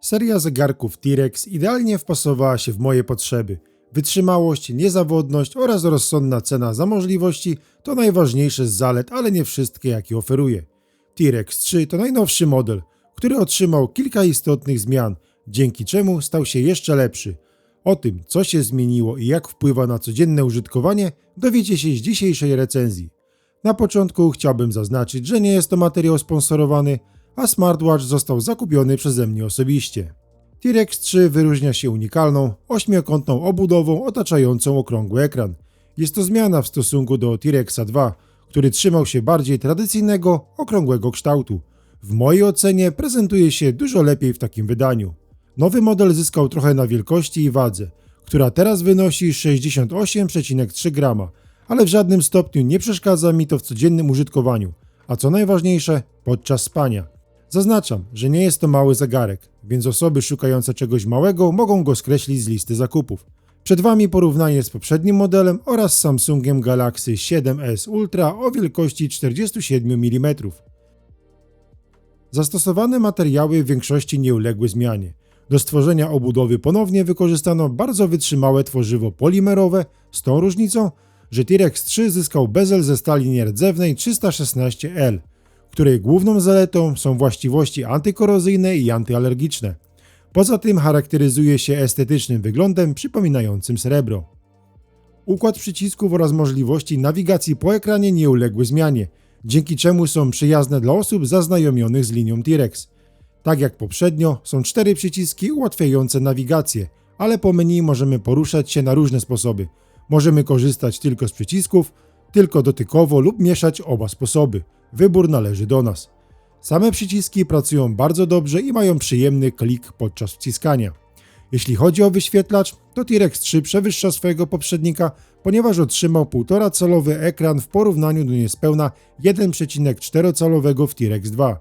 Seria zegarków T-Rex idealnie wpasowała się w moje potrzeby. Wytrzymałość, niezawodność oraz rozsądna cena za możliwości to najważniejsze z zalet, ale nie wszystkie, jakie oferuje. T-Rex 3 to najnowszy model, który otrzymał kilka istotnych zmian, dzięki czemu stał się jeszcze lepszy. O tym, co się zmieniło i jak wpływa na codzienne użytkowanie, dowiecie się z dzisiejszej recenzji. Na początku chciałbym zaznaczyć, że nie jest to materiał sponsorowany, a smartwatch został zakupiony przeze mnie osobiście. T-Rex 3 wyróżnia się unikalną, ośmiokątną obudową otaczającą okrągły ekran. Jest to zmiana w stosunku do T-Rexa 2, który trzymał się bardziej tradycyjnego, okrągłego kształtu. W mojej ocenie prezentuje się dużo lepiej w takim wydaniu. Nowy model zyskał trochę na wielkości i wadze, która teraz wynosi 68,3 grama, ale w żadnym stopniu nie przeszkadza mi to w codziennym użytkowaniu, a co najważniejsze, podczas spania. Zaznaczam, że nie jest to mały zegarek, więc osoby szukające czegoś małego mogą go skreślić z listy zakupów. Przed Wami porównanie z poprzednim modelem oraz Samsungiem Galaxy 7S Ultra o wielkości 47 mm. Zastosowane materiały w większości nie uległy zmianie. Do stworzenia obudowy ponownie wykorzystano bardzo wytrzymałe tworzywo polimerowe z tą różnicą, że T-Rex 3 zyskał bezel ze stali nierdzewnej 316L, której główną zaletą są właściwości antykorozyjne i antyalergiczne. Poza tym charakteryzuje się estetycznym wyglądem przypominającym srebro. Układ przycisków oraz możliwości nawigacji po ekranie nie uległy zmianie, dzięki czemu są przyjazne dla osób zaznajomionych z linią T-Rex. Tak jak poprzednio, są cztery przyciski ułatwiające nawigację, ale po menu możemy poruszać się na różne sposoby. Możemy korzystać tylko z przycisków, tylko dotykowo lub mieszać oba sposoby. Wybór należy do nas. Same przyciski pracują bardzo dobrze i mają przyjemny klik podczas wciskania. Jeśli chodzi o wyświetlacz, to T-Rex 3 przewyższa swojego poprzednika, ponieważ otrzymał 1,5 calowy ekran w porównaniu do niespełna 1,4 calowego w T-Rex 2.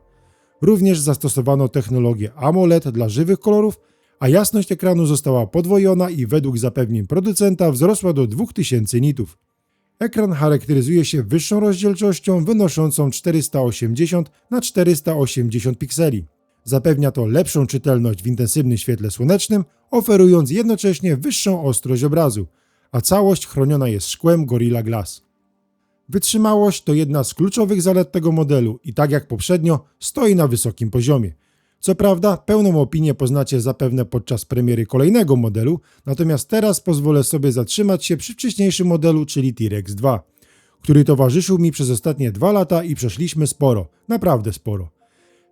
Również zastosowano technologię AMOLED dla żywych kolorów, a jasność ekranu została podwojona i według zapewnień producenta wzrosła do 2000 nitów. Ekran charakteryzuje się wyższą rozdzielczością wynoszącą 480 na 480 pikseli. Zapewnia to lepszą czytelność w intensywnym świetle słonecznym, oferując jednocześnie wyższą ostrość obrazu, a całość chroniona jest szkłem Gorilla Glass. Wytrzymałość to jedna z kluczowych zalet tego modelu i tak jak poprzednio stoi na wysokim poziomie. Co prawda, pełną opinię poznacie zapewne podczas premiery kolejnego modelu, natomiast teraz pozwolę sobie zatrzymać się przy wcześniejszym modelu, czyli T-Rex 2, który towarzyszył mi przez ostatnie dwa lata i przeszliśmy sporo, naprawdę sporo.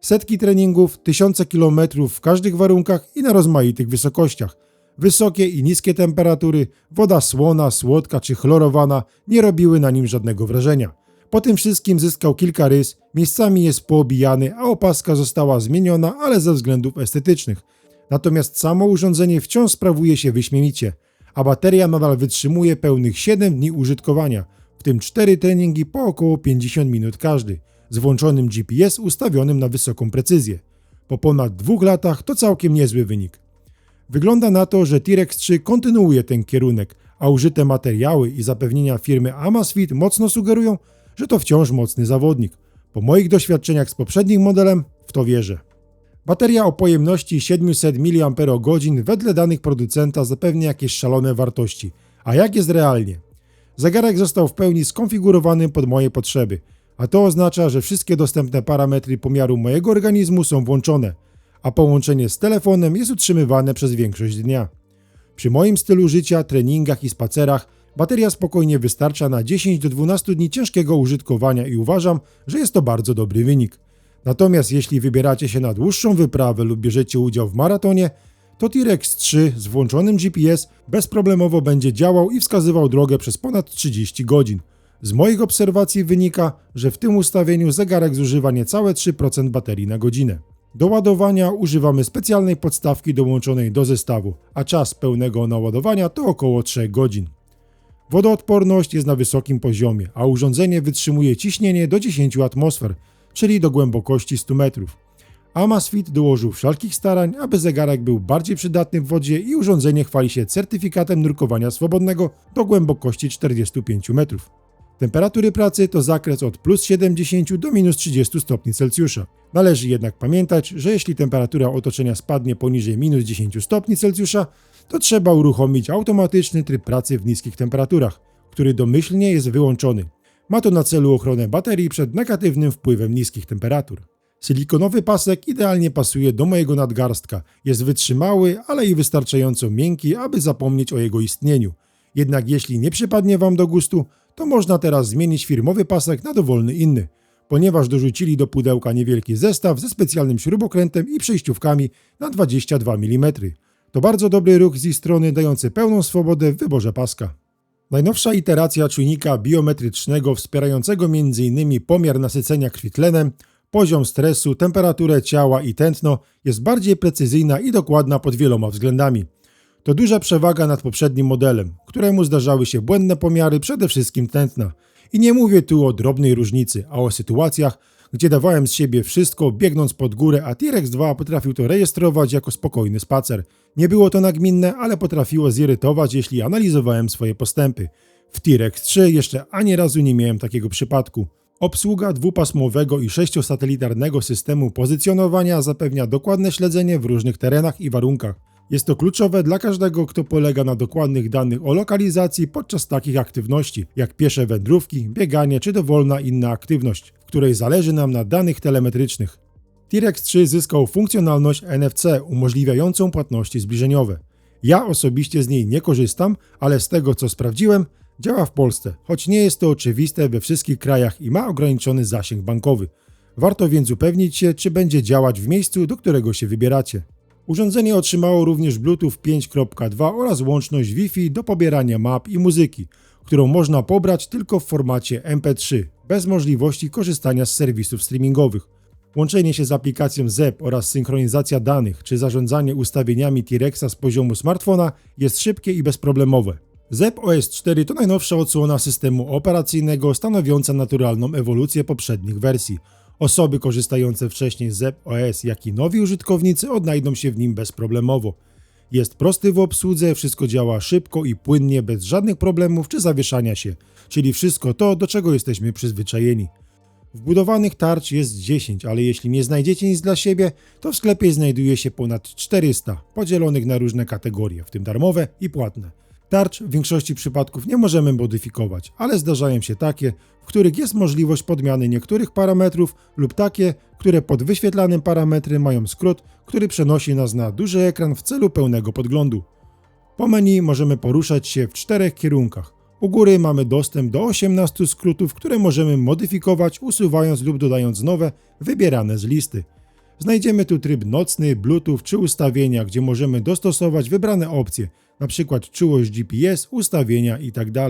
Setki treningów, tysiące kilometrów w każdych warunkach i na rozmaitych wysokościach. Wysokie i niskie temperatury, woda słona, słodka czy chlorowana nie robiły na nim żadnego wrażenia. Po tym wszystkim zyskał kilka rys, miejscami jest poobijany, a opaska została zmieniona, ale ze względów estetycznych. Natomiast samo urządzenie wciąż sprawuje się wyśmienicie, a bateria nadal wytrzymuje pełnych 7 dni użytkowania, w tym 4 treningi po około 50 minut każdy, z włączonym GPS ustawionym na wysoką precyzję. Po ponad dwóch latach to całkiem niezły wynik. Wygląda na to, że T-Rex 3 kontynuuje ten kierunek, a użyte materiały i zapewnienia firmy Amazfit mocno sugerują, że to wciąż mocny zawodnik. Po moich doświadczeniach z poprzednim modelem w to wierzę. Bateria o pojemności 700 mAh wedle danych producenta zapewnia jakieś szalone wartości. A jak jest realnie? Zegarek został w pełni skonfigurowany pod moje potrzeby, a to oznacza, że wszystkie dostępne parametry pomiaru mojego organizmu są włączone, a połączenie z telefonem jest utrzymywane przez większość dnia. Przy moim stylu życia, treningach i spacerach bateria spokojnie wystarcza na 10 do 12 dni ciężkiego użytkowania i uważam, że jest to bardzo dobry wynik. Natomiast jeśli wybieracie się na dłuższą wyprawę lub bierzecie udział w maratonie, to T-Rex 3 z włączonym GPS bezproblemowo będzie działał i wskazywał drogę przez ponad 30 godzin. Z moich obserwacji wynika, że w tym ustawieniu zegarek zużywa niecałe 3% baterii na godzinę. Do ładowania używamy specjalnej podstawki dołączonej do zestawu, a czas pełnego naładowania to około 3 godzin. Wodoodporność jest na wysokim poziomie, a urządzenie wytrzymuje ciśnienie do 10 atmosfer, czyli do głębokości 100 metrów. Amazfit dołożył wszelkich starań, aby zegarek był bardziej przydatny w wodzie i urządzenie chwali się certyfikatem nurkowania swobodnego do głębokości 45 metrów. Temperatury pracy to zakres od plus 70 do minus 30 stopni Celsjusza. Należy jednak pamiętać, że jeśli temperatura otoczenia spadnie poniżej minus 10 stopni Celsjusza, to trzeba uruchomić automatyczny tryb pracy w niskich temperaturach, który domyślnie jest wyłączony. Ma to na celu ochronę baterii przed negatywnym wpływem niskich temperatur. Silikonowy pasek idealnie pasuje do mojego nadgarstka. Jest wytrzymały, ale i wystarczająco miękki, aby zapomnieć o jego istnieniu. Jednak jeśli nie przypadnie Wam do gustu, to można teraz zmienić firmowy pasek na dowolny inny, ponieważ dorzucili do pudełka niewielki zestaw ze specjalnym śrubokrętem i przejściówkami na 22 mm. To bardzo dobry ruch z ich strony, dający pełną swobodę w wyborze paska. Najnowsza iteracja czujnika biometrycznego wspierającego m.in. pomiar nasycenia krwi tlenem, poziom stresu, temperaturę ciała i tętno jest bardziej precyzyjna i dokładna pod wieloma względami. To duża przewaga nad poprzednim modelem, któremu zdarzały się błędne pomiary przede wszystkim tętna. I nie mówię tu o drobnej różnicy, a o sytuacjach, gdzie dawałem z siebie wszystko, biegnąc pod górę, a T-Rex 2 potrafił to rejestrować jako spokojny spacer. Nie było to nagminne, ale potrafiło zirytować, jeśli analizowałem swoje postępy. W T-Rex 3 jeszcze ani razu nie miałem takiego przypadku. Obsługa dwupasmowego i sześciosatelitarnego systemu pozycjonowania zapewnia dokładne śledzenie w różnych terenach i warunkach. Jest to kluczowe dla każdego, kto polega na dokładnych danych o lokalizacji podczas takich aktywności, jak piesze wędrówki, bieganie czy dowolna inna aktywność, w której zależy nam na danych telemetrycznych. T-Rex 3 zyskał funkcjonalność NFC umożliwiającą płatności zbliżeniowe. Ja osobiście z niej nie korzystam, ale z tego co sprawdziłem, działa w Polsce, choć nie jest to oczywiste we wszystkich krajach i ma ograniczony zasięg bankowy. Warto więc upewnić się, czy będzie działać w miejscu, do którego się wybieracie. Urządzenie otrzymało również Bluetooth 5.2 oraz łączność Wi-Fi do pobierania map i muzyki, którą można pobrać tylko w formacie MP3, bez możliwości korzystania z serwisów streamingowych. Łączenie się z aplikacją ZEP oraz synchronizacja danych czy zarządzanie ustawieniami T-Rexa z poziomu smartfona jest szybkie i bezproblemowe. ZEP OS 4 to najnowsza odsłona systemu operacyjnego stanowiąca naturalną ewolucję poprzednich wersji. Osoby korzystające wcześniej z ZEP OS, jak i nowi użytkownicy odnajdą się w nim bezproblemowo. Jest prosty w obsłudze, wszystko działa szybko i płynnie, bez żadnych problemów czy zawieszania się, czyli wszystko to, do czego jesteśmy przyzwyczajeni. Wbudowanych tarcz jest 10, ale jeśli nie znajdziecie nic dla siebie, to w sklepie znajduje się ponad 400, podzielonych na różne kategorie, w tym darmowe i płatne. Tarcz w większości przypadków nie możemy modyfikować, ale zdarzają się takie, w których jest możliwość podmiany niektórych parametrów lub takie, które pod wyświetlanym parametrem mają skrót, który przenosi nas na duży ekran w celu pełnego podglądu. Po menu możemy poruszać się w czterech kierunkach. U góry mamy dostęp do 18 skrótów, które możemy modyfikować, usuwając lub dodając nowe, wybierane z listy. Znajdziemy tu tryb nocny, Bluetooth czy ustawienia, gdzie możemy dostosować wybrane opcje, np. czułość GPS, ustawienia itd.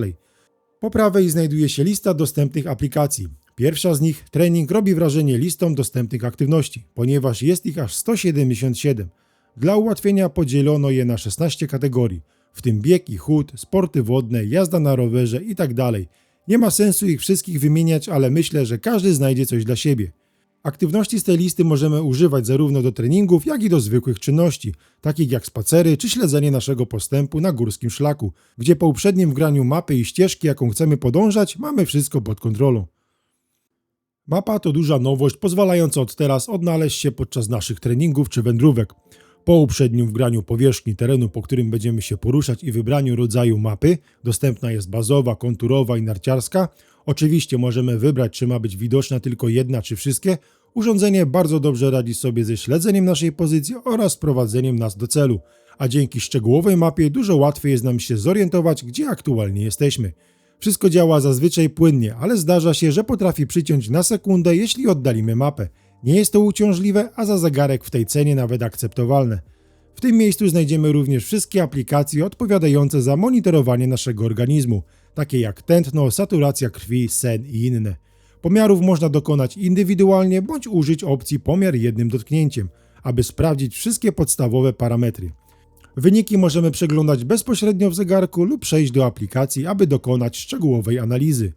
Po prawej znajduje się lista dostępnych aplikacji. Pierwsza z nich, trening, robi wrażenie listą dostępnych aktywności, ponieważ jest ich aż 177. Dla ułatwienia podzielono je na 16 kategorii, w tym bieg i chód, sporty wodne, jazda na rowerze itd. Nie ma sensu ich wszystkich wymieniać, ale myślę, że każdy znajdzie coś dla siebie. Aktywności z tej listy możemy używać zarówno do treningów, jak i do zwykłych czynności, takich jak spacery czy śledzenie naszego postępu na górskim szlaku, gdzie po uprzednim wgraniu mapy i ścieżki, jaką chcemy podążać, mamy wszystko pod kontrolą. Mapa to duża nowość, pozwalająca od teraz odnaleźć się podczas naszych treningów czy wędrówek. Po uprzednim wgraniu powierzchni terenu, po którym będziemy się poruszać i wybraniu rodzaju mapy, dostępna jest bazowa, konturowa i narciarska, Oczywiście możemy wybrać, czy ma być widoczna tylko jedna, czy wszystkie. Urządzenie bardzo dobrze radzi sobie ze śledzeniem naszej pozycji oraz prowadzeniem nas do celu, a dzięki szczegółowej mapie dużo łatwiej jest nam się zorientować, gdzie aktualnie jesteśmy. Wszystko działa zazwyczaj płynnie, ale zdarza się, że potrafi przyciąć na sekundę, jeśli oddalimy mapę. Nie jest to uciążliwe, a za zegarek w tej cenie nawet akceptowalne. W tym miejscu znajdziemy również wszystkie aplikacje odpowiadające za monitorowanie naszego organizmu takie jak tętno, saturacja krwi, sen i inne. Pomiarów można dokonać indywidualnie bądź użyć opcji pomiar jednym dotknięciem, aby sprawdzić wszystkie podstawowe parametry. Wyniki możemy przeglądać bezpośrednio w zegarku lub przejść do aplikacji, aby dokonać szczegółowej analizy.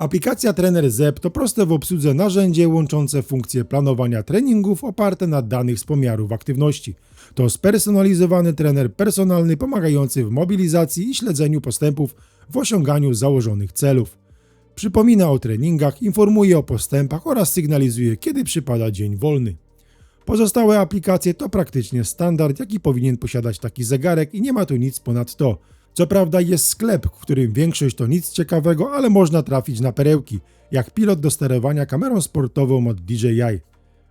Aplikacja Trener ZEP to proste w obsłudze narzędzie łączące funkcje planowania treningów oparte na danych z pomiarów aktywności. To spersonalizowany trener personalny pomagający w mobilizacji i śledzeniu postępów w osiąganiu założonych celów. Przypomina o treningach, informuje o postępach oraz sygnalizuje, kiedy przypada dzień wolny. Pozostałe aplikacje to praktycznie standard, jaki powinien posiadać taki zegarek i nie ma tu nic ponad to. Co prawda jest sklep, w którym większość to nic ciekawego, ale można trafić na perełki, jak pilot do sterowania kamerą sportową od DJI.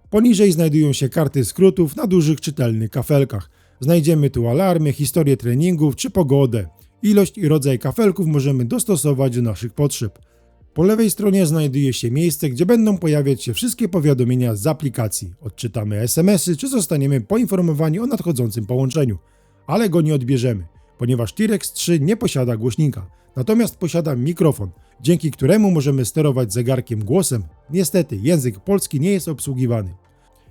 Poniżej znajdują się karty skrótów na dużych czytelnych kafelkach. Znajdziemy tu alarmy, historię treningów czy pogodę. Ilość i rodzaj kafelków możemy dostosować do naszych potrzeb. Po lewej stronie znajduje się miejsce, gdzie będą pojawiać się wszystkie powiadomienia z aplikacji. Odczytamy SMS-y czy zostaniemy poinformowani o nadchodzącym połączeniu. Ale go nie odbierzemy, ponieważ T-Rex 3 nie posiada głośnika, natomiast posiada mikrofon, dzięki któremu możemy sterować zegarkiem głosem. Niestety, język polski nie jest obsługiwany.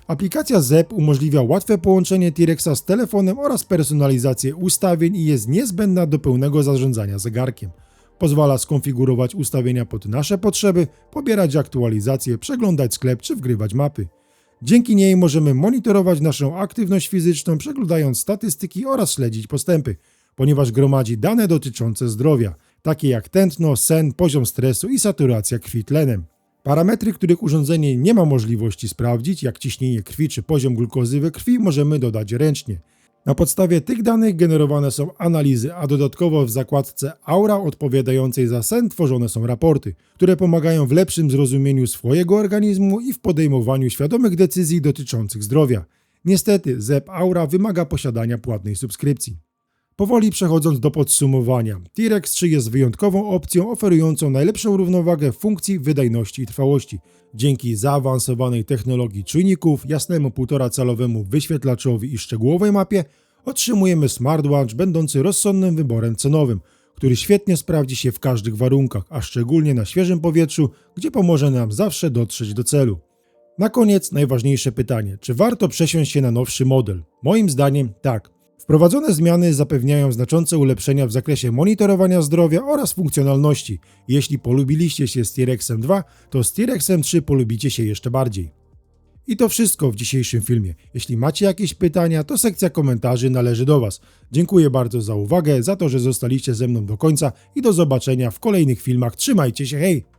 Aplikacja ZEP umożliwia łatwe połączenie T-Rexa z telefonem oraz personalizację ustawień i jest niezbędna do pełnego zarządzania zegarkiem. Pozwala skonfigurować ustawienia pod nasze potrzeby, pobierać aktualizacje, przeglądać sklep czy wgrywać mapy. Dzięki niej możemy monitorować naszą aktywność fizyczną, przeglądając statystyki oraz śledzić postępy, ponieważ gromadzi dane dotyczące zdrowia, takie jak tętno, sen, poziom stresu i saturacja krwi tlenem. Parametry, których urządzenie nie ma możliwości sprawdzić, jak ciśnienie krwi czy poziom glukozy we krwi, możemy dodać ręcznie. Na podstawie tych danych generowane są analizy, a dodatkowo w zakładce Aura odpowiadającej za sen tworzone są raporty, które pomagają w lepszym zrozumieniu swojego organizmu i w podejmowaniu świadomych decyzji dotyczących zdrowia. Niestety, ZEP Aura wymaga posiadania płatnej subskrypcji. Powoli przechodząc do podsumowania, T-Rex 3 jest wyjątkową opcją oferującą najlepszą równowagę funkcji, wydajności i trwałości. Dzięki zaawansowanej technologii czujników, jasnemu 1,5-calowemu wyświetlaczowi i szczegółowej mapie otrzymujemy smartwatch będący rozsądnym wyborem cenowym, który świetnie sprawdzi się w każdych warunkach, a szczególnie na świeżym powietrzu, gdzie pomoże nam zawsze dotrzeć do celu. Na koniec najważniejsze pytanie: czy warto przesiąść się na nowszy model? Moim zdaniem tak. Wprowadzone zmiany zapewniają znaczące ulepszenia w zakresie monitorowania zdrowia oraz funkcjonalności. Jeśli polubiliście się z T-Rexem 2, to z T-Rexem 3 polubicie się jeszcze bardziej. I to wszystko w dzisiejszym filmie. Jeśli macie jakieś pytania, to sekcja komentarzy należy do Was. Dziękuję bardzo za uwagę, za to, że zostaliście ze mną do końca i do zobaczenia w kolejnych filmach. Trzymajcie się, hej!